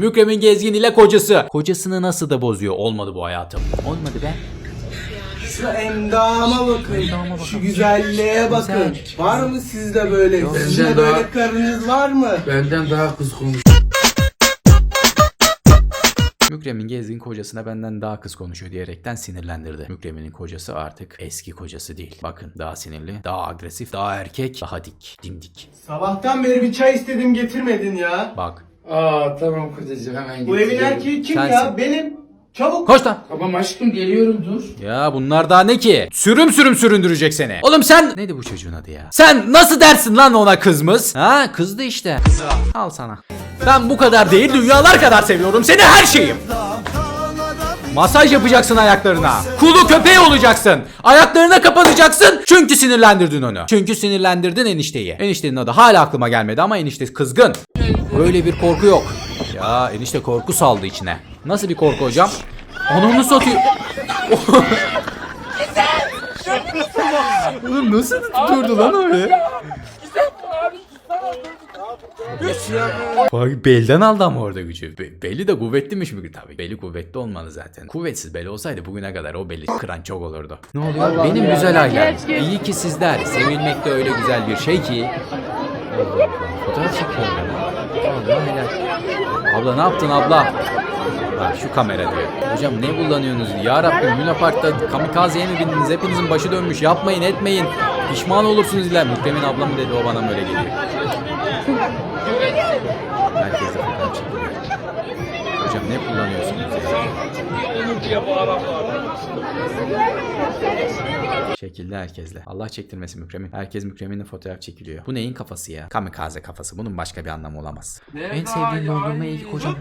Mükremin Gezgin ile kocası. Kocasını nasıl da bozuyor. Olmadı bu hayatım. Olmadı be. Şu endama bakın. Şu güzelliğe bakın. Var mı sizde böyle? Sizde Benden böyle daha- karınız var mı? Benden daha kız konuş. Mükremin Gezgin kocasına benden daha kız konuşuyor diyerekten sinirlendirdi. Mükremin'in kocası artık eski kocası değil. Bakın daha sinirli, daha agresif, daha erkek, daha dik, dimdik. Sabahtan beri bir çay istedim getirmedin ya. Bak. Aa tamam kocacığım hemen Bu evin getiriyorum. erkeği kim Sensin. ya? Benim. Çabuk. Koş lan. Tamam aşkım geliyorum dur. Ya bunlar daha ne ki? Sürüm sürüm süründürecek seni. Oğlum sen... Neydi bu çocuğun adı ya? Sen nasıl dersin lan ona kızmız? Ha kızdı işte. Al sana. Ben bu kadar değil dünyalar kadar seviyorum seni her şeyim. Masaj yapacaksın ayaklarına. Kulu köpeği olacaksın. Ayaklarına kapanacaksın. Çünkü sinirlendirdin onu. Çünkü sinirlendirdin enişteyi. Eniştenin adı hala aklıma gelmedi ama enişte kızgın. Böyle bir korku yok. Ya enişte korku saldı içine. Nasıl bir korku hocam? Onu satıyor? Oğlum nasıl tuturdu lan öyle? Bak belden aldı ama orada gücü. Be- belli de kuvvetliymiş bugün tabii. Beli kuvvetli olmalı zaten. Kuvvetsiz beli olsaydı bugüne kadar o beli kıran çok olurdu. Ne oluyor? Benim güzel ailem. İyi ki sizler. Sevilmek de öyle güzel bir şey ki. Allah Allah. Fotoğraf çekiyorum helal. Abla ne yaptın abla? Ha, şu kamera diyor. Hocam ne kullanıyorsunuz? Ya Rabbim Luna Park'ta kamikazeye mi bindiniz? Hepinizin başı dönmüş. Yapmayın etmeyin. Pişman olursunuz iler. Mükremin abla mı dedi o bana böyle geliyor. Herkes de. Hocam ne kullanıyorsunuz ya? Şekilde herkesle. Allah çektirmesin Mükremin. Herkes Mükremin'le fotoğraf çekiliyor. Bu neyin kafası ya? Kamikaze kafası. Bunun başka bir anlamı olamaz. en sevdiğim dondurma ilk hocam.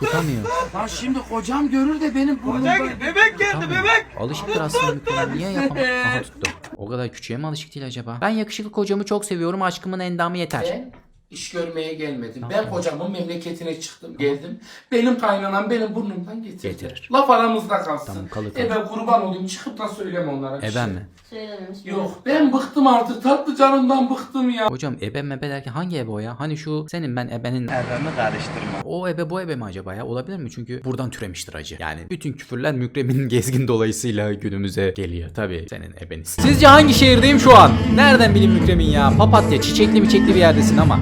Tutamıyor. Lan şimdi kocam görür de benim burnumda. Bebek geldi bebek. Alışıktır aslında Mükremin. Niye yapamaz? Aha tuttu. O kadar küçüğe mi alışık değil acaba? Ben yakışıklı kocamı çok seviyorum. Aşkımın endamı yeter. Ben iş görmeye gelmedim. Ben kocamın memleketine çıktım geldim. Benim kaynanam benim burnumdan getirdi. Getirir. Laf aramızda kalsın. Tamam, kalır, E kalır. ben kurban olayım çıkıp da söyleme onlara. bir E ben şey. mi? Söylememiş. Yok ben bıktım artık tatlı canımdan bıktım ya. Hocam ebe mebe derken hangi ebe o ya? Hani şu senin ben ebenin... Ebemi karıştırma. O ebe bu ebe mi acaba ya? Olabilir mi? Çünkü buradan türemiştir acı. Yani bütün küfürler Mükremin gezgin dolayısıyla günümüze geliyor. Tabii senin ebeniz. Sizce hangi şehirdeyim şu an? Nereden bileyim Mükremin ya? Papatya çiçekli mi çekli bir yerdesin ama.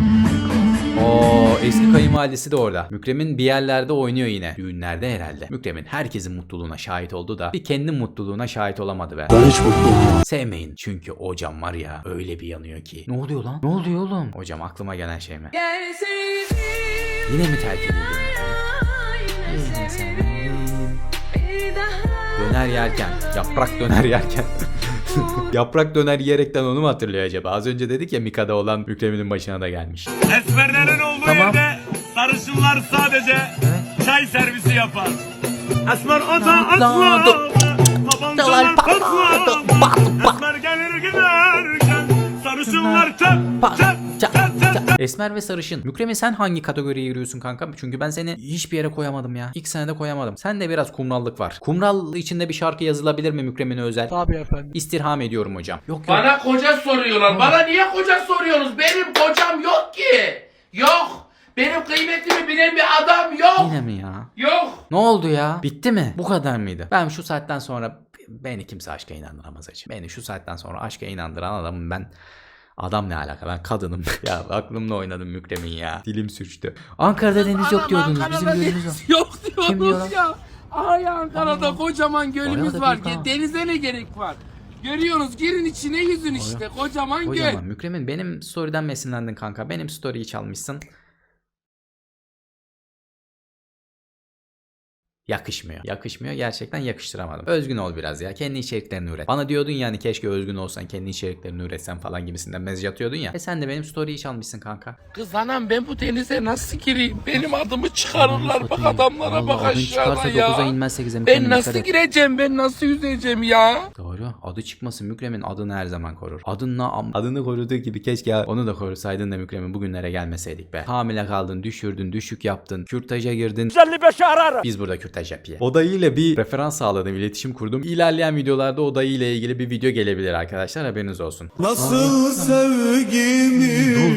Oo eski kayınvalidesi de orada. Mükremin bir yerlerde oynuyor yine. Düğünlerde herhalde. Mükremin herkesin mutluluğuna şahit oldu da bir kendi mutluluğuna şahit olamadı be. Ben hiç Sevmeyin çünkü o cam var ya öyle bir yanıyor ki. Ne oluyor lan? Ne oluyor oğlum? Hocam aklıma gelen şey mi? Yine mi terk edildim? Döner yerken, yaprak döner yerken. yaprak döner yiyerekten onu mu hatırlıyor acaba? Az önce dedik ya Mika'da olan Mükremin'in başına da gelmiş. Esmerlerin olduğu Tamam. yerde sarışınlar sadece çay servisi yapar. Esmer ata atla, tabancalar patla. Sarışınlar çöp çöp çöp çöp çöp. Esmer ve sarışın. Mükremin sen hangi kategoriye giriyorsun kanka? Çünkü ben seni hiçbir yere koyamadım ya. İlk senede koyamadım. Sen de biraz kumrallık var. Kumral içinde bir şarkı yazılabilir mi Mükremin'e özel? Tabii efendim. İstirham ediyorum hocam. Yok yok. Bana koca soruyorlar. Bana niye koca soruyorsunuz? Benim kocam yok ki. Yok. Benim kıymetimi bilen bir adam yok. Yine mi ya? Yok. Ne oldu ya? Bitti mi? Bu kadar mıydı? Ben şu saatten sonra beni kimse aşka inandıramaz acı. Beni şu saatten sonra aşka inandıran adamım ben. Adam ne alaka ben kadınım. ya aklımla oynadım Mükremin ya. Dilim sürçtü. Ankara'da deniz yok diyordunuz. Bizim gölümüz yok. Yok Kim diyor diyoruz ya. Ay Ankara'da kocaman Bayağı gölümüz da var. büyük ha. Denize ne gerek var? Görüyorsunuz girin içine yüzün işte. Kocaman göl. Kocaman Mükremin benim story'den mi esinlendin kanka? Benim story'yi çalmışsın. Yakışmıyor. Yakışmıyor. Gerçekten yakıştıramadım. Özgün ol biraz ya. Kendi içeriklerini üret. Bana diyordun yani keşke özgün olsan kendi içeriklerini üretsen falan gibisinden mesaj atıyordun ya. E sen de benim story'yi çalmışsın kanka. Kız anam ben bu denize nasıl gireyim? Benim adımı çıkarırlar bak Satayım. adamlara Vallahi bak adın çıkarsa aşağıda 9'a ya. inmez 8'e Ben nasıl gireceğim ben nasıl yüzeceğim ya? Doğru. Adı çıkmasın Mükremin adını her zaman korur. Adınla am- adını koruduğu gibi keşke onu da korusaydın da Mükremin bugünlere gelmeseydik be. Hamile kaldın, düşürdün, düşük yaptın, kürtaja girdin. 55 arar. Biz burada kürtaj yapıyor. O dayıyla bir referans sağladım, iletişim kurdum. İlerleyen videolarda o dayıyla ilgili bir video gelebilir arkadaşlar haberiniz olsun. Nasıl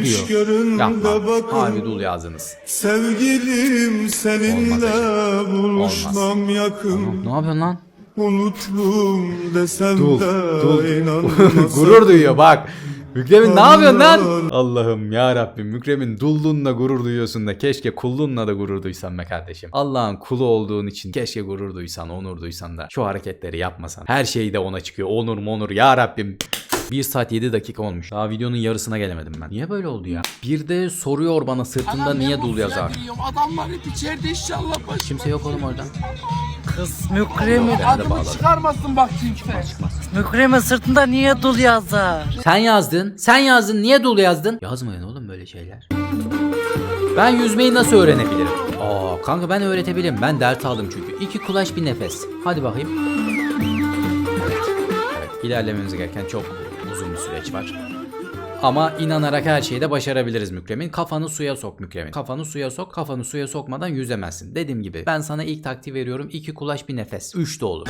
diyor. görün Yapma. de bakın Harbi dul yazdınız. Sevgilim Olmaz seninle hacı. buluşmam yakın Ne yapıyorsun lan? Unuttum desem Dul, de dul. inanmazsın. gurur duyuyor bak. Mükremin ne yapıyorsun lan? Allah'ım ya Rabbim Mükremin dulluğunla gurur duyuyorsun da keşke kulluğunla da gurur duysan be kardeşim. Allah'ın kulu olduğun için keşke gurur duysan, onur duysan da şu hareketleri yapmasan. Her şey de ona çıkıyor. Onur monur ya Rabbim. 1 saat 7 dakika olmuş. Daha videonun yarısına gelemedim ben. Niye böyle oldu ya? Bir de soruyor bana sırtında niye dul yazar. Adamlar hep içeride inşallah başıma. Kimse yok oğlum orada. Kız de Adımı çıkarmasın bak kimse. Mükremin sırtında niye dul yazar? Sen yazdın. Sen yazdın. Niye dul yazdın? Yazmayın oğlum böyle şeyler. Ben yüzmeyi nasıl öğrenebilirim? Aa kanka ben öğretebilirim. Ben dert aldım çünkü. İki kulaç bir nefes. Hadi bakayım. Evet. Evet. İlerlememiz gereken çok uzun bir süreç var. Ama inanarak her şeyi de başarabiliriz Mükremin. Kafanı suya sok Mükremin. Kafanı suya sok. Kafanı suya sokmadan yüzemezsin. Dediğim gibi ben sana ilk taktiği veriyorum. İki kulaç bir nefes. Üç de olur.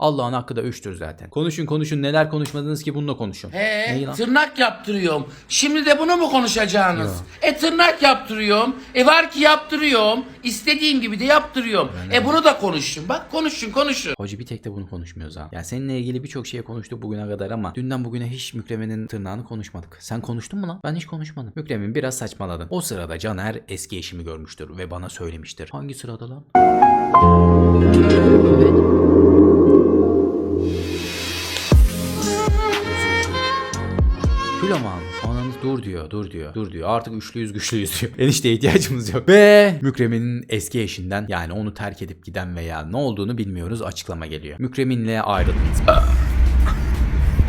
Allah'ın hakkı da üçtür zaten. Konuşun konuşun. Neler konuşmadınız ki bununla konuşun. He, Neyi lan? tırnak yaptırıyorum. Şimdi de bunu mu konuşacaksınız? E tırnak yaptırıyorum. E var ki yaptırıyorum. İstediğim gibi de yaptırıyorum. E bunu da konuşun. Bak konuşun konuşun. Hoca bir tek de bunu konuşmuyoruz ha. Yani seninle ilgili birçok şey konuştuk bugüne kadar ama dünden bugüne hiç Mükremin'in tırnağını konuşmadık. Sen konuştun mu lan? Ben hiç konuşmadım. Mükremin biraz saçmaladın. O sırada Caner eski eşimi görmüştür ve bana söylemiştir. Hangi sırada lan? Kilo mu dur diyor, dur diyor, dur diyor. Artık üçlüyüz güçlüyüz diyor. Enişte ihtiyacımız yok. Ve Mükremin'in eski eşinden yani onu terk edip giden veya ne olduğunu bilmiyoruz açıklama geliyor. Mükremin'le ayrıldınız.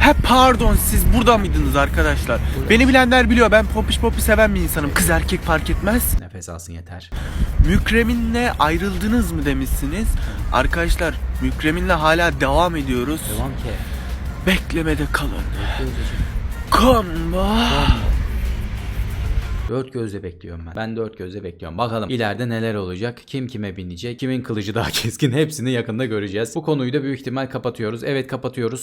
He pardon siz burada mıydınız arkadaşlar? Beni bilenler biliyor ben popiş popi seven bir insanım. Kız erkek fark etmez. Nefes alsın yeter. Mükremin'le ayrıldınız mı demişsiniz. Arkadaşlar Mükremin'le hala devam ediyoruz. Devam ki. Beklemede kalın. Kombo. Dört gözle bekliyorum ben. Ben dört gözle bekliyorum. Bakalım ileride neler olacak? Kim kime binecek? Kimin kılıcı daha keskin? Hepsini yakında göreceğiz. Bu konuyu da büyük ihtimal kapatıyoruz. Evet kapatıyoruz.